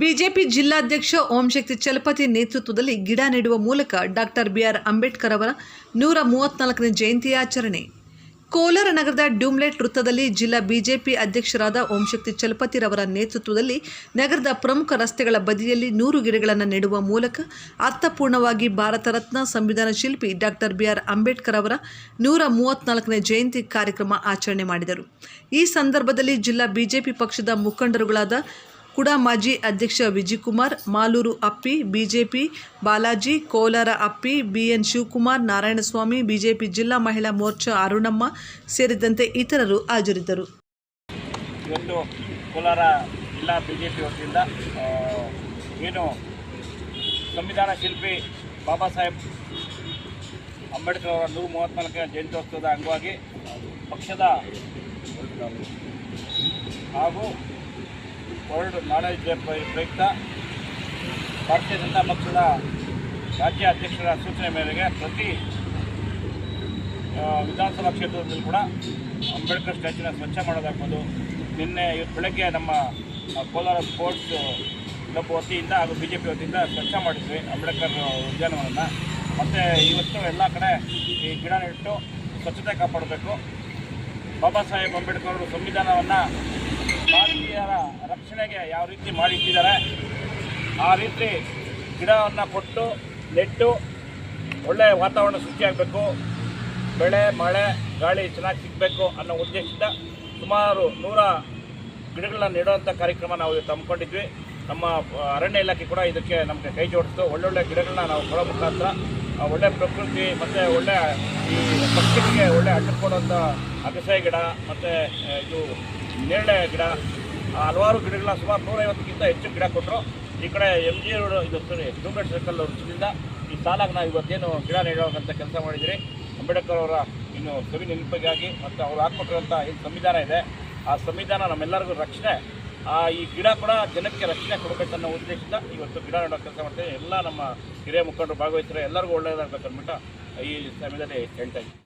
BJP ಜಿಲ್ಲಾಧ್ಯಕ್ಷ ಓಂಶಕ್ತಿ ಚಲಪತಿ ನೇತೃತ್ವದಲ್ಲಿ ಗಿಡ ನೆಡುವ ಮೂಲಕ ಡಾಕ್ಟರ್ ಬಿಆರ್ ಅಂಬೇಡ್ಕರ್ ಅವರ ನೂರ ಮೂವತ್ನಾಲ್ಕನೇ ಜಯಂತಿ ಆಚರಣೆ. ಕೋಲಾರ ನಗರದ ಡ್ಯೂಮ್ಲೆಟ್ ವೃತ್ತದಲ್ಲಿ ಜಿಲ್ಲಾ ಬಿಜೆಪಿ ಅಧ್ಯಕ್ಷರಾದ ಓಂಶಕ್ತಿ ಚಲಪತಿರವರ ನೇತೃತ್ವದಲ್ಲಿ ನಗರದ ಪ್ರಮುಖ ರಸ್ತೆಗಳ ಬದಿಯಲ್ಲಿ ನೂರು ಗಿಡಗಳನ್ನು ನೆಡುವ ಮೂಲಕ ಅರ್ಥಪೂರ್ಣವಾಗಿ ಭಾರತ ರತ್ನ ಸಂವಿಧಾನ ಶಿಲ್ಪಿ ಡಾಕ್ಟರ್ ಬಿಆರ್ ಅಂಬೇಡ್ಕರ್ ಅವರ ನೂರ ಮೂವತ್ನಾಲ್ಕನೇ ಜಯಂತಿ ಕಾರ್ಯಕ್ರಮ ಆಚರಣೆ ಮಾಡಿದರು. ಈ ಸಂದರ್ಭದಲ್ಲಿ ಜಿಲ್ಲಾ ಬಿಜೆಪಿ ಪಕ್ಷದ ಮುಖಂಡರುಗಳಾದ ಕುಡ ಮಾಜಿ ಅಧ್ಯಕ್ಷ ವಿಜಯಕುಮಾರ್ ಮಾಲೂರು ಅಪ್ಪಿ, ಬಿಜೆಪಿ, ಬಾಲಾಜಿ, ಕೋಲಾರ ಅಪ್ಪಿ, ಬಿಎನ್ ಶಿವಕುಮಾರ್, ನಾರಾಯಣಸ್ವಾಮಿ, ಬಿಜೆಪಿ ಜಿಲ್ಲಾ ಮಹಿಳಾ ಮೋರ್ಚಾ ಅರುಣಮ್ಮ ಸೇರಿದಂತೆ ಇತರರು ಹಾಜರಿದ್ದರು. ಕೋಲಾರ ಜಿಲ್ಲಾ ಬಿಜೆಪಿ ವತಿಯಿಂದ ಏನು ಸಂವಿಧಾನ ಶಿಲ್ಪಿ ಬಾಬಾ ಸಾಹೇಬ್ ಅಂಬೇಡ್ಕರ್ ಅವರ ನೂರು ಮೂವತ್ತ್ನಾಲ್ಕನೇ ಜಯಂತ್ಯೋತ್ಸವದ ಅಂಗವಾಗಿ ಪಕ್ಷದ ಹಾಗೂ ವರ್ಲ್ಡ್ ನಾಲೆಜ್ ಡೇ ಪ್ರ- ಪ್ರಯುಕ್ತ ಭಾರತೀಯ ಜನತಾ ಪಕ್ಷದ ರಾಜ್ಯ ಅಧ್ಯಕ್ಷರ ಸೂಚನೆ ಮೇರೆಗೆ ಪ್ರತಿ ವಿಧಾನಸಭಾ ಕ್ಷೇತ್ರದಲ್ಲಿ ಕೂಡ ಅಂಬೇಡ್ಕರ್ ಸ್ಟ್ಯಾಚ್ಯೂನ ಸ್ವಚ್ಛ ಮಾಡೋದಾಗ್ಬೋದು ನಿನ್ನೆ ಇವತ್ತು ಬೆಳಗ್ಗೆ ನಮ್ಮ ಕೋಲಾರ ಸ್ಪೋರ್ಟ್ಸ್ ಕ್ಲಬ್ ವತಿಯಿಂದ ಹಾಗೂ ಬಿ ಜೆ ಪಿ ವತಿಯಿಂದ ಸ್ವಚ್ಛ ಮಾಡಿದ್ವಿ ಅಂಬೇಡ್ಕರ್ ಉದ್ಯಾನವನವನ್ನು ಮತ್ತು ಇವತ್ತು ಎಲ್ಲ ಕಡೆ ಈ ಗಿಡ ನೆಟ್ಟು ಸ್ವಚ್ಛತೆ ಕಾಪಾಡಬೇಕು. ಬಾಬಾ ಸಾಹೇಬ್ ಅಂಬೇಡ್ಕರ್ ಅವರು ಸಂವಿಧಾನವನ್ನು ಭಾರತೀಯರ ರಕ್ಷಣೆಗೆ ಯಾವ ರೀತಿ ಮಾಡಿಟ್ಟಿದ್ದಾರೆ, ಆ ರೀತಿ ಗಿಡವನ್ನು ಕೊಟ್ಟು, ನೆಟ್ಟು ಒಳ್ಳೆಯ ವಾತಾವರಣ ಸೃಷ್ಟಿಯಾಗಬೇಕು. ಬೆಳೆ, ಮಳೆ, ಗಾಳಿ ಚೆನ್ನಾಗಿ ಸಿಗಬೇಕು ಅನ್ನೋ ಉದ್ದೇಶದಿಂದ ಸುಮಾರು ನೂರ ಗಿಡಗಳನ್ನ ನೆಡುವಂಥ ಕಾರ್ಯಕ್ರಮ ನಾವು ಹಮ್ಮಿಕೊಂಡಿದ್ವಿ ನಮ್ಮ ಅರಣ್ಯ ಇಲಾಖೆ ಕೂಡ ಇದಕ್ಕೆ ನಮಗೆ ಕೈ ಜೋಡಿಸ್ತು. ಒಳ್ಳೊಳ್ಳೆ ಗಿಡಗಳನ್ನ ನಾವು ಕೊಡೋ ಮುಖಾಂತರ ಒಳ್ಳೆ ಪ್ರಕೃತಿ ಮತ್ತು ಒಳ್ಳೆ ಈ ಪಕ್ಷಿಗಳಿಗೆ ಒಳ್ಳೆ ಅಡ್ಡ ಕೊಡುವಂಥ ಅಗಸೆ ಗಿಡ ಮತ್ತು ಇದು ನೇರಳೆ ಗಿಡ ಹಲವಾರು ಗಿಡಗಳ ಸುಮಾರು ನೂರೈವತ್ತಕ್ಕಿಂತ ಹೆಚ್ಚು ಗಿಡ ಕೊಟ್ಟರು ಈ ಕಡೆ ಎಂ ಜಿ ರೋಡ್ ಇದು ಡೂಂಬೆಟ್ ಸರ್ಕಲ್ ವೃತ್ತದಿಂದ ಈ ಸಾಲಾಗಿ ನಾವು ಇವತ್ತೇನು ಗಿಡ ನೆಡುವಂಥ ಕೆಲಸ ಮಾಡಿದ್ದೀರಿ ಅಂಬೇಡ್ಕರ್ ಅವರ ಇನ್ನು ಕವಿ ನೆನಪಿಗಾಗಿ ಮತ್ತು ಅವ್ರು ಹಾಕ್ಕೊಟ್ಟಿರುವಂಥ ಏನು ಸಂವಿಧಾನ ಇದೆ, ಆ ಸಂವಿಧಾನ ನಮ್ಮೆಲ್ಲರಿಗೂ ರಕ್ಷಣೆ. ಆ ಈ ಗಿಡ ಕೂಡ ಜನಕ್ಕೆ ರಕ್ಷಣೆ ಕೊಡಬೇಕನ್ನೋ ಉದ್ದೇಶದಿಂದ ಇವತ್ತು ಗಿಡ ನೆಡೋ ಕೆಲಸ ಮಾಡ್ತೇವೆ. ಎಲ್ಲ ನಮ್ಮ ಹಿರಿಯ ಮುಖಂಡರು ಭಾಗವಹಿಸಿದ್ರೆ ಎಲ್ಲರಿಗೂ ಒಳ್ಳೆಯದಾಗಬೇಕು ಅಂದ್ಬಿಟ್ಟು ಈ ಸಮಯದಲ್ಲಿ ಹೇಳ್ತಾ ಇದ್ದೀನಿ.